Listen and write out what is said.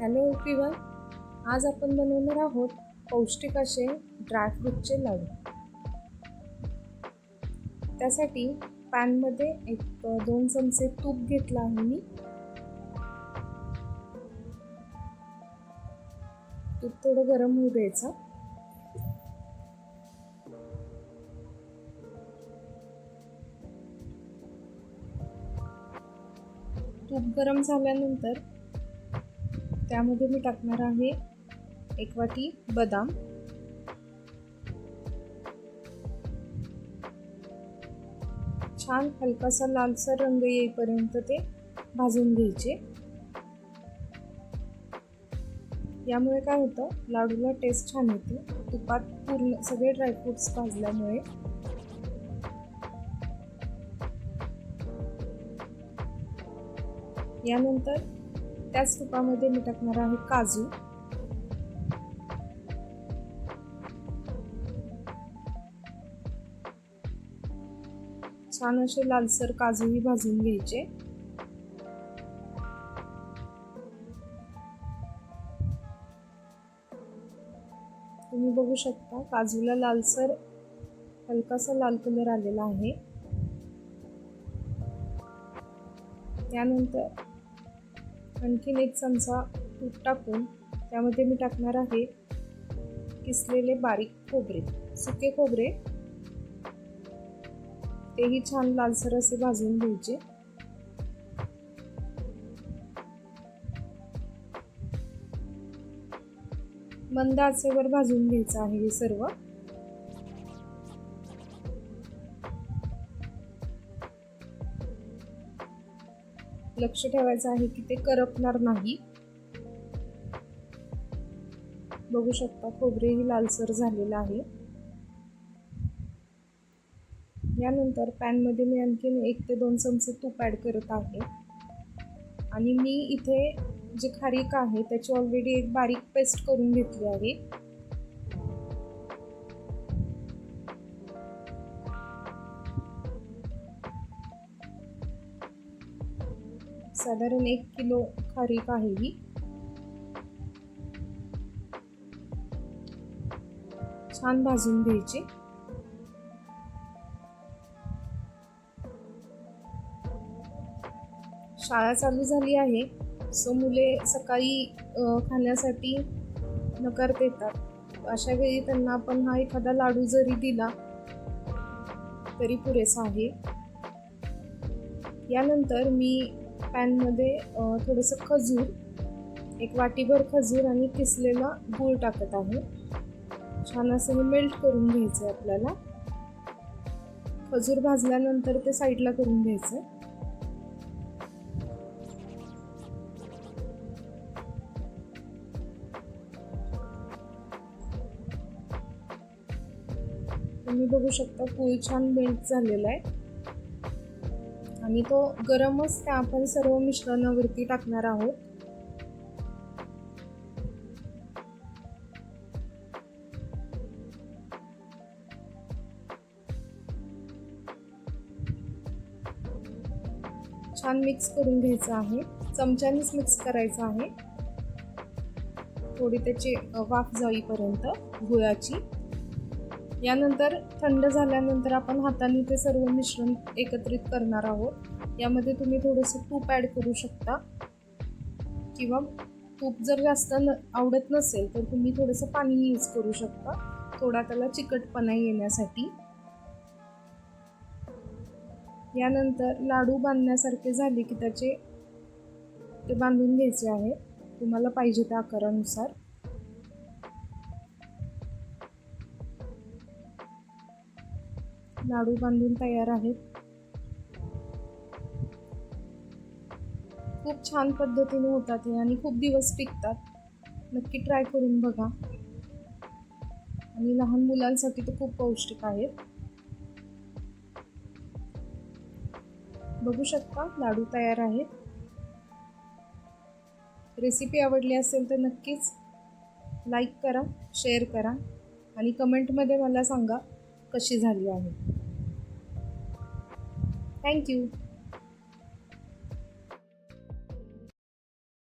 Hello everyone. आज आपण बनवणार आहोत पौष्टिक असे ड्रायफ्रूटचे लाडू त्यासाठी पॅनमध्ये एक दोन चमचे तूप घेतला आहे मी. तूप थोडं गरम होऊ द्यायचं. तूप गरम झाल्यानंतर त्यामध्ये मी टाकणार आहे एक वाटी बदाम. छान हलकासा लालसर रंग येईपर्यंत ते भाजून घ्यायचे. यामुळे काय होतं लाडूला टेस्ट छान येते. तुपात पूर्ण सगळे ड्रायफ्रुट्स भाजल्यामुळे. यानंतर त्याच तुपामध्ये मी टाकणार आहे काजू. छान असे लालसर काजूही भाजून घ्यायचे. तुम्ही बघू शकता काजूला लालसर हलकासा लाल कलर आलेला आहे. त्यानंतर आणखीन एक चमचा तूप टाकून त्यामध्ये मी टाकणार आहे किसलेले बारीक खोबरे सुके खोबरे. तेही छान लालसर असे भाजून घ्यायचे. मंद आचेवर भाजून घ्यायचं आहे हे सर्व. लक्ष ठेवायचं आहे की ते करपणार नाही. बघू शकता खोबरेही लालसर झालेलं आहे. यानंतर पॅनमध्ये मी आणखीन एक ते दोन चमचे तूप ॲड करत आहे. आणि मी इथे जे खारीक आहे त्याची ऑलरेडी एक बारीक पेस्ट करून घेतली आहे. साधारण एक किलो खारीक आहे ही. छान भाजून घ्यायची. शाळा चालू झाली आहे सो मुले सकाळी खाण्यासाठी नकार देतात. अशा वेळी त्यांना आपण हा एखादा लाडू जरी दिला तरी पुरेसा आहे. यानंतर मी पॅनमध्ये थोडंसं खजूर एक वाटीभर खजूर आणि किसलेला गूळ टाकत आहे. छान असं हे मेल्ट करून घ्यायचं आहे आपल्याला. खजूर भाजल्यानंतर ते साईडला करून घ्यायचं तुम्ही बघू शकता पूल छान मेल्ट झालेला आहे. आणि तो गरमच त्या आपण सर्व मिश्रणावरती टाकणार आहोत. छान मिक्स करून घ्यायचं आहे. चमच्यानेच मिक्स करायचं आहे. थोडी त्याची वाफ जाईपर्यंत गुळाची. यानंतर थंड झाल्यानंतर आपण हाताने ते सर्व मिश्रण एकत्रित करणार आहोत. यामध्ये तुम्ही थोडंसं तूप ॲड करू शकता. किंवा तूप जर जास्त न आवडत नसेल तर तुम्ही थोडंसं पाणी यूज करू शकता. थोडा त्याला चिकटपणा येण्यासाठी. यानंतर लाडू बांधण्यासारखे झाले की त्याचे ते बांधून घ्यायचे आहे. तुम्हाला पाहिजे त्या आकारानुसार. लाडू बांधून तयार आहेत. खूप छान पद्धतीने होतात हे आणि खूप दिवस टिकतात. नक्की ट्राय करून बघा. आणि लहान मुलांसाठी तर खूप पौष्टिक आहेत. बघू शकता लाडू तयार आहेत. रेसिपी आवडली असेल तर नक्कीच लाईक करा शेअर करा आणि कमेंटमध्ये मला सांगा कशी झाली आहे. Thank you.